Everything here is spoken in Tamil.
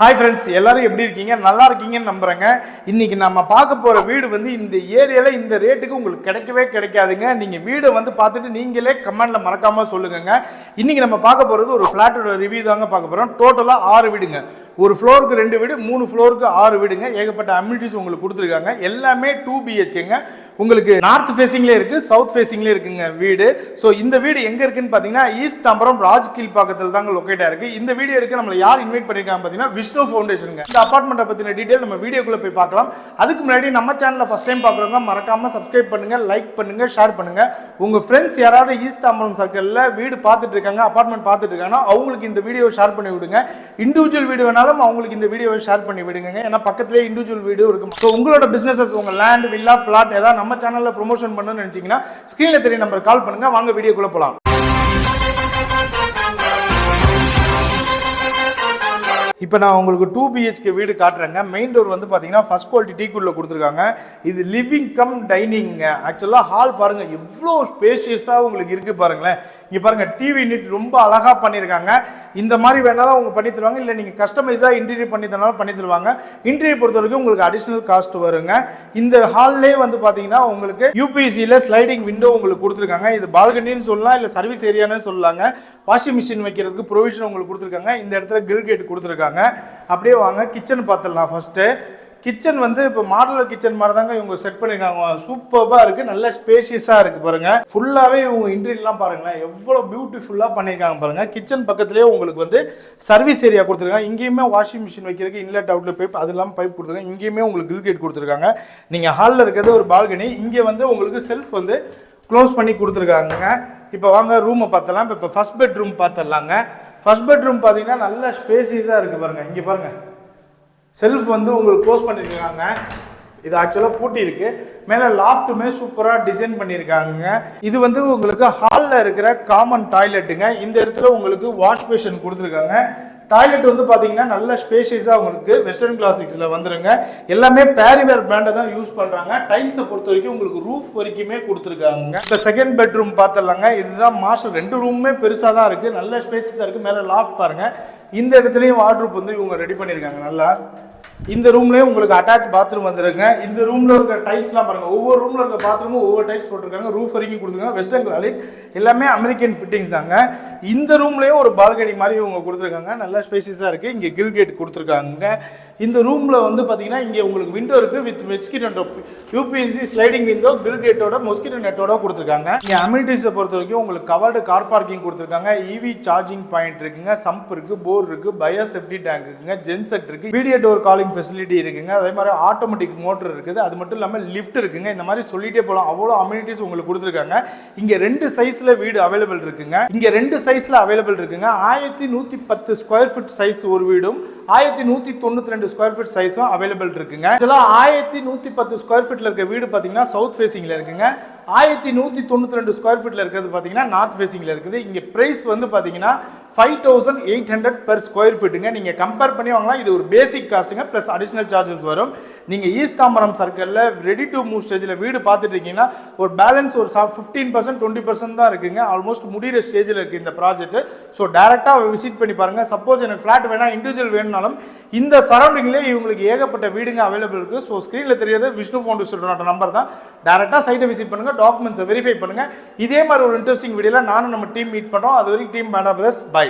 ஹாய் ஃப்ரெண்ட்ஸ் எல்லாரும் எப்படி இருக்கீங்க? நல்லா இருக்கீங்கன்னு நம்புறேங்க. இன்னைக்கு நம்ம பார்க்க போற வீடு வந்து இந்த ஏரியால இந்த ரேட்டுக்கு உங்களுக்கு கிடைக்கவே கிடைக்காதுங்க. நீங்க வீடை வந்து பார்த்துட்டு நீங்களே கமெண்ட்ல மறக்காம சொல்லுங்கங்க. இன்னைக்கு நம்ம பார்க்க போறது ஒரு ஃபிளாட்டோட ரிவ்யூ தாங்க பார்க்க போறோம். டோட்டலா ஆறு வீடுங்க. ஒரு ஃப்ளோருக்கு ரெண்டு வீடு மூணு ஃப்ளோருக்கு ஆறு வீடுங்க. ஏகப்பட்ட அம்யூனிட்டிஸ் உங்களுக்கு கொடுத்துருக்காங்க. எல்லாமே டூ பிஹெச்கேங்க உங்களுக்கு நார்த் ஃபேஸிங்லேயே இருக்குது சவுத் ஃபேஸிங்லேயே இருக்குங்க வீடு. ஸோ இந்த வீடு எங்கே இருக்குன்னு பார்த்தீங்கன்னா ஈஸ்ட் தாம்பரம் ராஜ்கில் பக்கத்தில் தாங்க லொக்கேட்டாக இருக்குது இந்த வீடியோ எடுக்க நம்மளை யார் இன்வைட் பண்ணியிருக்காங்க பார்த்தீங்கன்னா விஷ்ணு ஃபவுண்டேஷனுங்க இந்த அபார்ட்மெண்ட்டை பற்றின டீட்டெயில் நம்ம வீடியோக்குள்ளே போய் பார்க்கலாம். அதுக்கு முன்னாடி நம்ம சேனலில் ஃபஸ்ட் டைம் பார்க்குறவங்க மறக்காமல் சப்ஸ்கிரைப் பண்ணுங்க லைக் பண்ணுங்கள் ஷேர் பண்ணுங்கள் உங்கள் ஃப்ரெண்ட்ஸ் யாராவது ஈஸ்ட் தாம்பரம் சர்க்கிளில் வீடு பார்த்துட்டு இருக்காங்க அப்பார்ட்மெண்ட் பார்த்துட்டு இருக்காங்கன்னா அவங்களுக்கு இந்த வீடியோவை ஷேர் பண்ணி விடுங்க. இண்டிவிஜுவல் வீடு வேணாலும் அவங்களுக்கு இந்த வீடியோவை ஷேர் பண்ணி விடுங்க ஏன்னா பக்கத்துலேயே இண்டிவிஜுவல் வீடு இருக்கும் ஸோ உங்களோட பிஸ்னஸஸ் உங்கள் லேண்ட் வில்லா பிளாட் ஏதாவது நம்ம சேனலில் ப்ரொமோஷன் பண்ணணும்னு நினச்சிங்கன்னா ஸ்க்ரீனில் தெரிய நம்பர் கால் பண்ணுங்கள் வாங்க வீடியோக்குள்ளே போகலாம் இப்போ நான் உங்களுக்கு டூ பிஹெச்கே வீடு காட்டுறேங்க. மெயின் டோர் வந்து பார்த்தீங்கன்னா ஃபர்ஸ்ட் குவாலிட்டி டீக்குள்ள கொடுத்துருக்காங்க. இது லிவிங் கம் டைனிங்க ஆக்சுவலாக ஹால் பாருங்கள் எவ்வளோ ஸ்பேஷியஸாக உங்களுக்கு இருக்குது பாருங்களேன். இங்கே பாருங்கள் டிவி நீட் ரொம்ப அழகாக பண்ணியிருக்காங்க இந்த மாதிரி வேணாலும் அவங்க பண்ணி தருவாங்க. இல்லை நீங்கள் கஸ்டமைஸாக இன்டீரியர் பண்ணி தரனாலும் பண்ணி தருவாங்க. இன்டீரியர் பொறுத்த வரைக்கும் உங்களுக்கு அடிஷ்னல் காஸ்ட் வருங்க. இந்த ஹால்லே வந்து பார்த்தீங்கன்னா உங்களுக்கு யூபிசியில் ஸ்லைடிங் விண்டோ உங்களுக்கு கொடுத்துருக்காங்க. இது பால்கனின்னு சொல்லலாம் இல்லை சர்வீஸ் ஏரியான்னு சொல்லலாங்க. வாஷிங் மிஷின் வைக்கிறதுக்கு ப்ரொவிஷன் உங்களுக்கு கொடுத்துருக்காங்க. இந்த இடத்துல கில் கேட் கொடுத்துருக்காங்க. அப்படியே வாங்க கிச்சன் பார்த்துடலாம் ஃபஸ்ட்டு கிச்சன் வந்து இப்போ மாடலர் கிச்சன் மாதிரி தாங்க இவங்க செட் பண்ணியிருக்காங்க. சூப்பராக இருக்குது நல்ல ஸ்பேஷியஸாக இருக்குது பாருங்க. ஃபுல்லாகவே இவங்க இன்டீரியர்லாம் பாருங்களேன் எவ்வளோ பியூட்டிஃபுல்லாக பண்ணியிருக்காங்க பாருங்க. கிச்சன் பக்கத்துலேயே உங்களுக்கு வந்து சர்வீஸ் ஏரியா கொடுத்துருக்காங்க. இங்கேயுமே வாஷிங் மிஷின் வைக்கிறதுக்கு இன்லெட் அவுட்லெட் பைப் அது இல்லாமல் பைப் கொடுத்துருக்காங்க. இங்கேயுமே உங்களுக்கு கில் கேட் கொடுத்துருக்காங்க. நீங்கள் ஹாலில் இருக்கிறது ஒரு பால்கனி இங்கே வந்து உங்களுக்கு செல்ஃப் வந்து க்ளோஸ் பண்ணி கொடுத்துருக்காங்க. இப்போ வாங்க ரூமை பார்த்தலாம் இப்போ இப்போ ஃபஸ்ட் பெட்ரூம் பார்த்துடலாங்க. ஃபர்ஸ்ட் பெட்ரூம் பார்த்தீங்கன்னா நல்ல ஸ்பேசியஸாக இருக்குது பாருங்கள் இங்கே பாருங்கள் செல்ஃப் வந்து உங்களுக்கு க்ளோஸ் பண்ணியிருக்காங்க. இது ஆக்சுவலாக பூட்டி இருக்கு. மேலே லாஃப்ட்டுமே சூப்பராக டிசைன் பண்ணியிருக்காங்க. இது வந்து உங்களுக்கு ஹாலில் இருக்கிற காமன் டாய்லெட்டுங்க இந்த இடத்துல உங்களுக்கு வாஷ் பேஷன் கொடுத்துருக்காங்க. டாய்லெட் வந்து பார்த்தீங்கன்னா நல்ல ஸ்பேஷியஸாக உங்களுக்கு வெஸ்டர்ன் கிளாசிக்ஸில் வந்துருங்க. எல்லாமே பேரிவேர் பிராண்டை தான் யூஸ் பண்ணுறாங்க டைல்ஸை பொறுத்த வரைக்கும் உங்களுக்கு ரூஃப் வரைக்குமே கொடுத்துருக்காங்க. இந்த செகண்ட் பெட்ரூம் பார்த்துடலாங்க இதுதான் மாஸ்டர் ரெண்டு ரூமுமே பெருசாக தான் இருக்குது நல்ல ஸ்பேஸஸாக இருக்குது மேலே லாஃப்ட் பாருங்கள் இந்த இடத்துலையும் வாட்ரூப் வந்து இவங்க ரெடி பண்ணியிருக்காங்க நல்லா. இந்த ரூம்லேயே உங்களுக்கு அட்டாச் பாத்ரூம் வந்துருங்க. இந்த ரூமில் இருக்க டைல்ஸ்லாம் பாருங்க. ஒவ்வொரு ரூமில் இருக்க பாத்ரூமும் ஒவ்வொரு டைல்ஸ் போட்டிருக்காங்க. ரூஃப் வரைக்கும் கொடுத்துருக்காங்க. வெஸ்டர்ன் காலேஜ் எல்லாமே அமெரிக்கன் ஃபிட்டிங்ஸ் தாங்க. இந்த ரூம்லயும் ஒரு பால்கனி மாதிரி இவங்க கொடுத்துருக்காங்க. நல்ல ஸ்பேசியஸா இருக்குது இங்கே கில் கேட் கொடுத்துருக்காங்க. இந்த ரூமில் வந்து பார்த்தீங்கன்னா இங்கே உங்களுக்கு விண்டோ இருக்கு with mosquito UPSC sliding window grill கேட்டோட mosquito நெட்டோட கொடுத்துருக்காங்க. இங்கே அமினிட்டிஸை பொறுத்த வரைக்கும் உங்களுக்கு கவர்டு கார் பார்க்கிங் கொடுத்துருக்காங்க. இவி சார்ஜிங் பாயிண்ட் இருக்குங்க. சம்ப் இருக்குது போர் இருக்குது பயோ செப்டி டேங்க் இருக்குங்க ஜென்செட் இருக்குது வீடியோ டோர் காலிங் ஃபெசிலிட்டி இருக்குங்க. அதே மாதிரி ஆட்டோமேட்டிக் மோட்டர் இருக்குது. அது மட்டும் இல்லாமல் லிஃப்ட் இருக்குங்க. இந்த மாதிரி சொல்லிட்டே போகலாம் அவ்வளோ அம்யூனிட்டிஸ் உங்களுக்கு கொடுத்துருக்காங்க. இங்கே ரெண்டு சைஸில் வீடு அவைலபிள் இருக்குங்க. இங்கே ரெண்டு சைஸில் அவைலபிள் இருக்குங்க. ஆயிரத்தி நூற்றி பத்து ஸ்கொயர் ஃபீட் சைஸ் ஒரு வீடும் ஆயிரத்தி நூத்தி தொண்ணூத்தி ரெண்டு ஸ்கொயர் ஃபீட் சைஸும் அவைலபிள் இருக்குங்க. ஆக்சுவலாக ஆயிரத்தி நூத்தி பத்து ஸ்கொயர் ஃபீட்ல இருக்க வீடு பார்த்தீங்கன்னா சவுத் ஃபேசிங்ல இருக்குங்க. ஆயிரத்தி நூற்றி தொண்ணூற்றி ரெண்டு ஸ்கொயர் ஃபீட்டில் இருக்கிறது பார்த்தீங்கன்னா நார்த் ஃபேஸிங்கில் இருக்குது. இங்கே ப்ரைஸ் வந்து பார்த்தீங்கன்னா five thousand eight hundred per square ஃபீட்டுங்க நீங்கள் கம்பேர் பண்ணி வாங்கலாம். இது ஒரு பேசிக் காஸ்ட்டுங்க ப்ளஸ் அடிஷ்னல் சார்ஜஸ் வரும். நீங்கள் ஈஸ்ட் தாம்பரம் சர்க்கிளில் ரெடி டு மூவ் ஸ்டேஜில் வீடு பார்த்துட்டு இருக்கீங்கன்னா ஒரு பேலன்ஸ் ஒரு ஃபிஃப்டீன் பர்சன்ட் டுவெண்ட்டி பர்சன்ட் தான் இருக்குங்க. ஆல்மோஸ்ட் முடிகிற ஸ்டேஜில் இருக்குது இந்த ப்ராஜெக்ட் ஸோ டேரெக்டாக விசிட் பண்ணி பாருங்கள் சப்போஸ் எனக்கு ஃப்ளாட் வேணால் இண்டிவிஜுவல் வேணும்னாலும் இந்த சரௌண்டிங்லேயே இவங்களுக்கு ஏகப்பட்ட வீடுங்க அவைலபிள் இருக்குது ஸோ ஸ்க்ரீனில் தெரியாது விஷ்ணு ஃபவுண்டேஷனோட நம்பர் தான். டேரெக்டாக சைட்டை விசிட் பண்ணுங்கள் டாக்குமெண்ட்ஸை வெரிஃபை பண்ணுங்கள் இதே மாதிரி ஒரு இன்ட்ரெஸ்டிங் வீடியோவில் நானும் நம்ம டீம் மீட் பண்ணுறோம் அது வரைக்கும் டீம் பேண்டா பிரதர்ஸ் பை